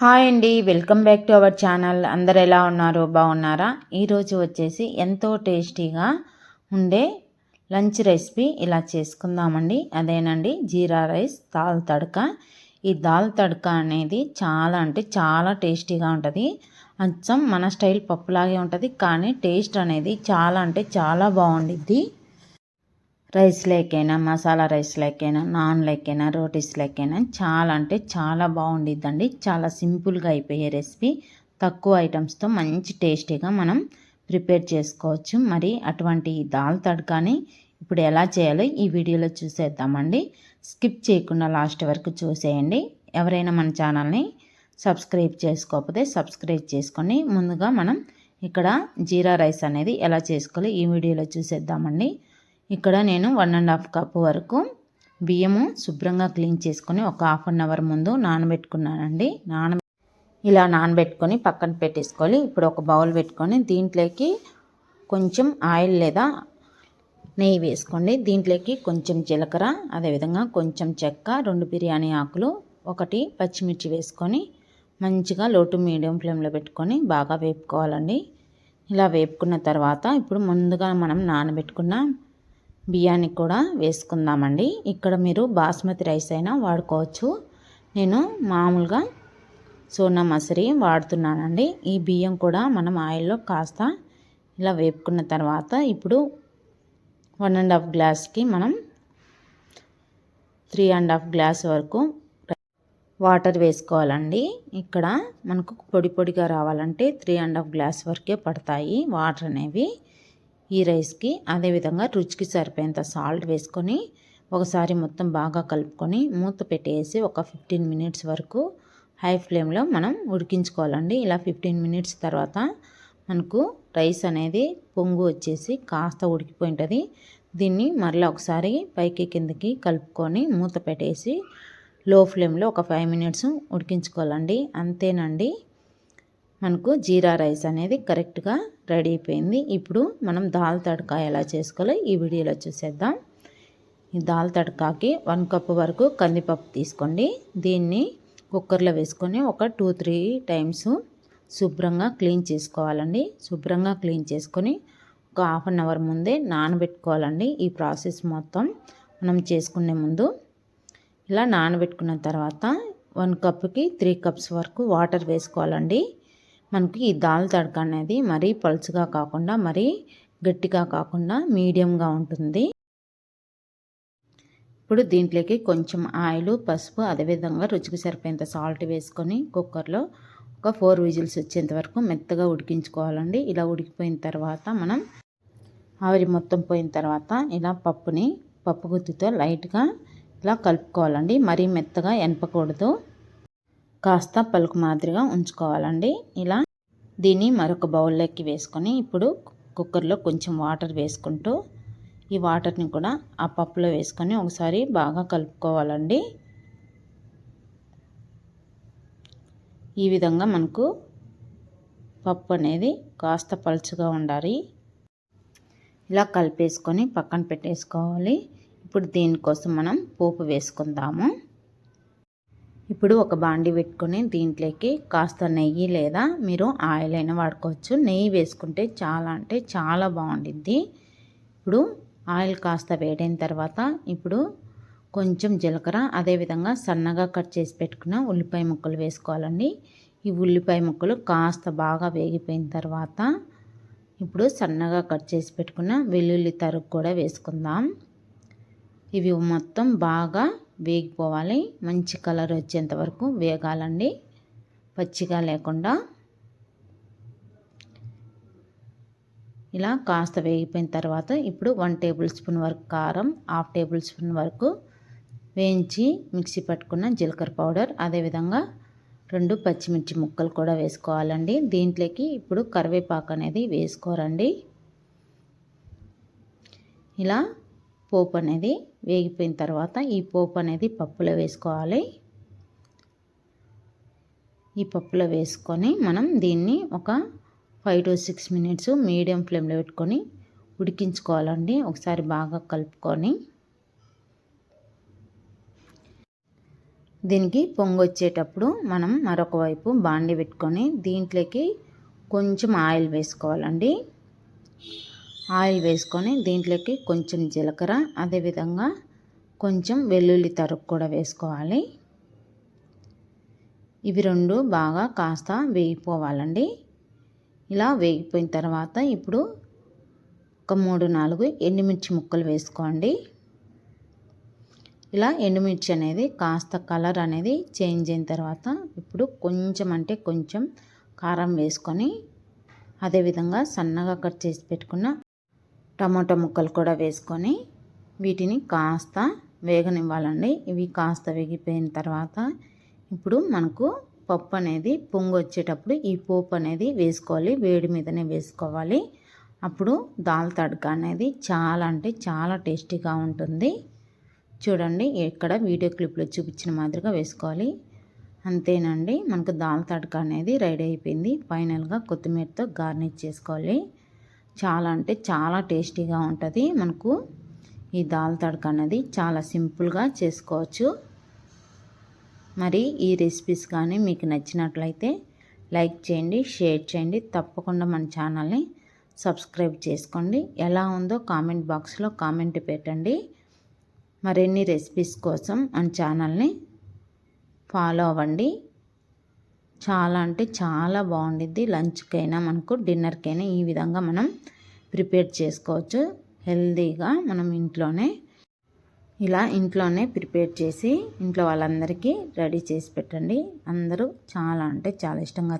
Hi అండి welcome back to our channel. అందరు ఎలా ఉన్నారు? బాగున్నారా? ఈరోజు వచ్చేసి ఎంతో టేస్టీగా ఉండే లంచ్ రెసిపీ ఇలా చేసుకుందామండి. అదేనండి జీరా రైస్ దాల్ తడక. ఈ దాల్ తడక అనేది చాలా అంటే చాలా టేస్టీగా ఉంటుంది. అచ్చం మన స్టైల్ పప్పులాగే ఉంటుంది కానీ టేస్ట్ అనేది చాలా అంటే చాలా బాగుండిద్ది. రైస్ లేకైనా మసాలా రైస్ లేకైనా నాన్ లేకైనా రోటీస్ లేకైనా చాలా అంటే చాలా బాగుండిద్దండి. చాలా సింపుల్గా అయిపోయే రెసిపీ. తక్కువ ఐటమ్స్తో మంచి టేస్టీగా మనం ప్రిపేర్ చేసుకోవచ్చు. మరి అటువంటి దాల్ తడకాని ఇప్పుడు ఎలా చేయాలో ఈ వీడియోలో చూసేద్దామండి. స్కిప్ చేయకుండా లాస్ట్ వరకు చూసేయండి. ఎవరైనా మన ఛానల్ని సబ్స్క్రైబ్ చేసుకోకపోతే సబ్స్క్రైబ్ చేసుకొని ముందుగా మనం ఇక్కడ జీరా రైస్ అనేది ఎలా చేసుకోవాలి ఈ వీడియోలో చూసేద్దామండి. ఇక్కడ నేను వన్ అండ్ హాఫ్ కప్ వరకు బియ్యము శుభ్రంగా క్లీన్ చేసుకొని ఒక హాఫ్ అన్ అవర్ ముందు నానబెట్టుకున్నానండి. నాన ఇలా నానబెట్టుకొని పక్కన పెట్టేసుకోవాలి. ఇప్పుడు ఒక బౌల్ పెట్టుకొని దీంట్లోకి కొంచెం ఆయిల్ లేదా నెయ్యి వేసుకోండి. దీంట్లోకి కొంచెం జీలకర్ర అదేవిధంగా కొంచెం చెక్క రెండు బిర్యానీ ఆకులు ఒకటి పచ్చిమిర్చి వేసుకొని మంచిగా లోటు మీడియం ఫ్లేమ్లో పెట్టుకొని బాగా వేపుకోవాలండి. ఇలా వేపుకున్న తర్వాత ఇప్పుడు ముందుగా మనం నానబెట్టుకున్న బియ్యాన్ని కూడా వేసుకుందామండి. ఇక్కడ మీరు బాస్మతి రైస్ అయినా వాడుకోవచ్చు. నేను మామూలుగా సోనా మసరి వాడుతున్నానండి. ఈ బియ్యం కూడా మనం ఆయిల్లో కాస్త ఇలా వేపుకున్న తర్వాత ఇప్పుడు వన్ అండ్ హాఫ్ గ్లాస్కి మనం త్రీ అండ్ హాఫ్ గ్లాస్ వరకు వాటర్ వేసుకోవాలండి. ఇక్కడ మనకు పొడి పొడిగా రావాలంటే త్రీ అండ్ హాఫ్ గ్లాస్ వరకే పడతాయి వాటర్ అనేవి. ఈ రైస్కి అదేవిధంగా రుచికి సరిపోయేంత సాల్ట్ వేసుకొని ఒకసారి మొత్తం బాగా కలుపుకొని మూత పెట్టేసి ఒక ఫిఫ్టీన్ మినిట్స్ వరకు హై ఫ్లేమ్లో మనం ఉడికించుకోవాలండి. ఇలా ఫిఫ్టీన్ మినిట్స్ తర్వాత మనకు రైస్ అనేది పొంగు వచ్చేసి కాస్త ఉడికిపోయి ఉంటుంది దీన్ని మరలా ఒకసారి పైకి కిందకి కలుపుకొని మూత పెట్టేసి లో ఫ్లేమ్లో ఒక ఫైవ్ మినిట్స్ ఉడికించుకోవాలండి. అంతేనండి. మనకు జీరా రైస్ అనేది కరెక్ట్గా రెడీ అయిపోయింది. ఇప్పుడు మనం దాల్ తడకా ఎలా చేసుకోవాలో ఈ వీడియోలో చూసేద్దాం. ఈ దాల్ తడకాకి వన్ కప్ వరకు కందిపప్పు తీసుకోండి. దీన్ని కుక్కర్లో వేసుకొని ఒక టూ త్రీ టైమ్స్ శుభ్రంగా క్లీన్ చేసుకోవాలండి. శుభ్రంగా క్లీన్ చేసుకొని ఒక హాఫ్ అన్ అవర్ ముందే నానబెట్టుకోవాలండి ఈ ప్రాసెస్ మొత్తం. మనం చేసుకునే ముందు ఇలా నానబెట్టుకున్న తర్వాత వన్ కప్కి త్రీ కప్స్ వరకు వాటర్ వేసుకోవాలండి. మనకి ఈ దాల్ తడక అనేది మరీ పలుచుగా కాకుండా మరీ గట్టిగా కాకుండా మీడియంగా ఉంటుంది. ఇప్పుడు దీంట్లోకి కొంచెం ఆయిల్ పసుపు అదేవిధంగా రుచికి సరిపోయేంత సాల్ట్ వేసుకొని కుక్కర్లో ఒక ఫోర్ విజిల్స్ వచ్చేంత వరకు మెత్తగా ఉడికించుకోవాలండి. ఇలా ఉడికిపోయిన తర్వాత మనం ఆవిరి మొత్తం పోయిన తర్వాత ఇలా పప్పుని పప్పు గుత్తితో లైట్గా ఇలా కలుపుకోవాలండి. మరీ మెత్తగా ఎనపకూడదు. కాస్త పలుకు మాదిరిగా ఉంచుకోవాలండి. ఇలా దీన్ని మరొక బౌల్లోకి వేసుకొని ఇప్పుడు కుక్కర్లో కొంచెం వాటర్ వేసుకుంటూ ఈ వాటర్ని కూడా ఆ పప్పులో వేసుకొని ఒకసారి బాగా కలుపుకోవాలండి. ఈ విధంగా మనకు పప్పు అనేది కాస్త పలుచుగా ఉండాలి. ఇలా కలిపేసుకొని పక్కన పెట్టేసుకోవాలి. ఇప్పుడు దీనికోసం మనం పోపు వేసుకుందాము. ఇప్పుడు ఒక బాండి పెట్టుకొని దీంట్లోకి కాస్త నెయ్యి లేదా మీరు ఆయిల్ అయినా వాడుకోవచ్చు. నెయ్యి వేసుకుంటే చాలా అంటే చాలా బాగుండిద్ది. ఇప్పుడు ఆయిల్ కాస్త వేడైన తర్వాత ఇప్పుడు కొంచెం జీలకర్ర అదేవిధంగా సన్నగా కట్ చేసి పెట్టుకున్న ఉల్లిపాయ ముక్కలు వేసుకోవాలండి. ఈ ఉల్లిపాయ ముక్కలు కాస్త బాగా వేగిపోయిన తర్వాత ఇప్పుడు సన్నగా కట్ చేసి పెట్టుకున్న వెల్లుల్లి తరుగు కూడా వేసుకుందాం. ఇవి మొత్తం బాగా వేగిపోవాలి. మంచి కలర్ వచ్చేంత వరకు వేగాలండి. పచ్చిగా లేకుండా. ఇలా కాస్త వేగిపోయిన తర్వాత ఇప్పుడు వన్ టేబుల్ స్పూన్ వరకు కారం హాఫ్ టేబుల్ స్పూన్ వరకు వేయించి మిక్సీ పట్టుకున్న జీలకర్ర పౌడర్ అదేవిధంగా రెండు పచ్చిమిర్చి ముక్కలు కూడా వేసుకోవాలండి. దీంట్లోకి ఇప్పుడు కరివేపాకు అనేది వేసుకోరండి. ఇలా పోపు అనేది వేగిపోయిన తర్వాత ఈ పోపు అనేది పప్పులో వేసుకోవాలి. ఈ పప్పులో వేసుకొని మనం దీన్ని ఒక five to six minutes medium ఫ్లేమ్లో పెట్టుకొని ఉడికించుకోవాలండి. ఒకసారి బాగా కలుపుకొని. దీనికి పొంగొచ్చేటప్పుడు మనం మరొక వైపు బాండి పెట్టుకొని దీంట్లోకి కొంచెం ఆయిల్ వేసుకోవాలండి. ఆయిల్ వేసుకొని దీంట్లోకి కొంచెం జీలకర్ర అదేవిధంగా కొంచెం వెల్లుల్లి తరుగు కూడా వేసుకోవాలి. ఇవి రెండు బాగా కాస్త వేగిపోవాలండి. ఇలా వేగిపోయిన తర్వాత ఇప్పుడు ఒక మూడు నాలుగు ఎండుమిర్చి ముక్కలు వేసుకోండి. ఇలా ఎండుమిర్చి అనేది కాస్త కలర్ అనేది చేంజ్ అయిన తర్వాత ఇప్పుడు కొంచెం అంటే కొంచెం కారం వేసుకొని అదేవిధంగా సన్నగా కట్ చేసి పెట్టుకున్న టమాటో ముక్కలు కూడా వేసుకొని వీటిని కాస్త వేగనివ్వాలండి. ఇవి కాస్త వేగిపోయిన తర్వాత ఇప్పుడు మనకు పప్పు అనేది పొంగు వచ్చేటప్పుడు ఈ పోపు అనేది వేసుకోవాలి. వేడి మీదనే వేసుకోవాలి. అప్పుడు దాల్ తడక అనేది చాలా అంటే చాలా టేస్టీగా ఉంటుంది. చూడండి ఇక్కడ వీడియో క్లిప్లో చూపించిన మాదిరిగా వేసుకోవాలి. అంతేనండి మనకు దాల్ తడక అనేది రెడీ అయిపోయింది. ఫైనల్గా కొత్తిమీరతో గార్నిష్ చేసుకోవాలి. చాలా అంటే చాలా టేస్టీగా ఉంటుంది. మనకు ఈ దాల్ తడక అనేది చాలా సింపుల్గా చేసుకోవచ్చు. మరి ఈ రెసిపీస్ కానీ మీకు నచ్చినట్లయితే లైక్ చేయండి షేర్ చేయండి. తప్పకుండా మన ఛానల్ని సబ్స్క్రైబ్ చేసుకోండి. ఎలా ఉందో కామెంట్ బాక్స్లో కామెంట్ పెట్టండి. మరిన్ని రెసిపీస్ కోసం మన ఛానల్ని ఫాలో అవ్వండి. చాలా అంటే చాలా బాగుండిద్ది. లంచ్కైనా మనకు డిన్నర్కైనా ఈ విధంగా మనం ప్రిపేర్ చేసుకోవచ్చు. హెల్తీగా మనం ఇంట్లోనే ఇలా ఇంట్లోనే ప్రిపేర్ చేసి ఇంట్లో వాళ్ళందరికీ రెడీ చేసి పెట్టండి. అందరూ చాలా అంటే చాలా ఇష్టంగా